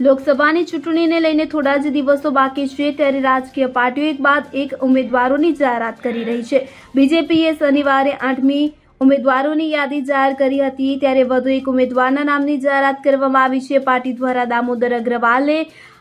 લોકસભાની ચૂંટણીને લઈને થોડા જ દિવસો બાકી છે ત્યારે રાજકીય પાર્ટીઓ એક બાદ એક ઉમેદવારોની જાહેરાત કરી રહી છે. બીજેપીએ શનિવારે આઠમી ઉમેદવારોની યાદી જાહેર કરી હતી. ત્યારે વધુ એક ઉમેદવારના નામની જાહેરાત કરવામાં આવી છે. પાર્ટી દ્વારા દામોદર અગ્રવાલને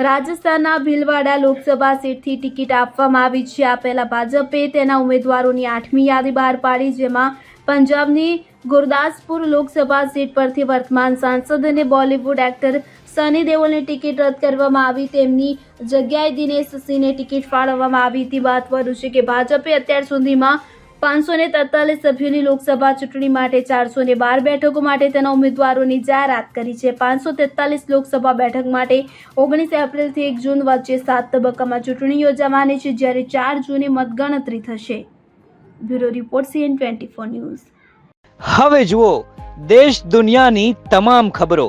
રાજસ્થાનના ભીલવાડા લોકસભા સીટથી ટિકિટ આપવામાં આવી છે. આ પહેલા ભાજપે તેના ઉમેદવારોની આઠમી યાદી બહાર પાડી, જેમાં પંજાબની ગુરદાસપુર લોકસભા સીટ પરથી વર્તમાન સાંસદ અને બોલિવૂડ એક્ટર સની દેઓલની ટિકિટ રદ કરવામાં આવી. તેમની જગ્યાએ દિનેશ સિંહને ટિકિટ ફાળવવામાં આવી હતી. મહત્વનું છે કે ભાજપે અત્યાર સુધીમાં પાંચસો ને તેતાલીસ સભ્યોની લોકસભા ચૂંટણી માટે ચારસો ને બાર બેઠકો માટે તેના ઉમેદવારોની જાહેરાત કરી છે. પાંચસો તેતાલીસ લોકસભા બેઠક માટે ઓગણીસ એપ્રિલથી એક જૂન વચ્ચે સાત તબક્કામાં ચૂંટણી યોજાવાની છે, જ્યારે ચાર જૂને મતગણતરી થશે. Bureau report CN twenty four news. હવે જુઓ, દેશ દુનિયાની તમામ ખબરો.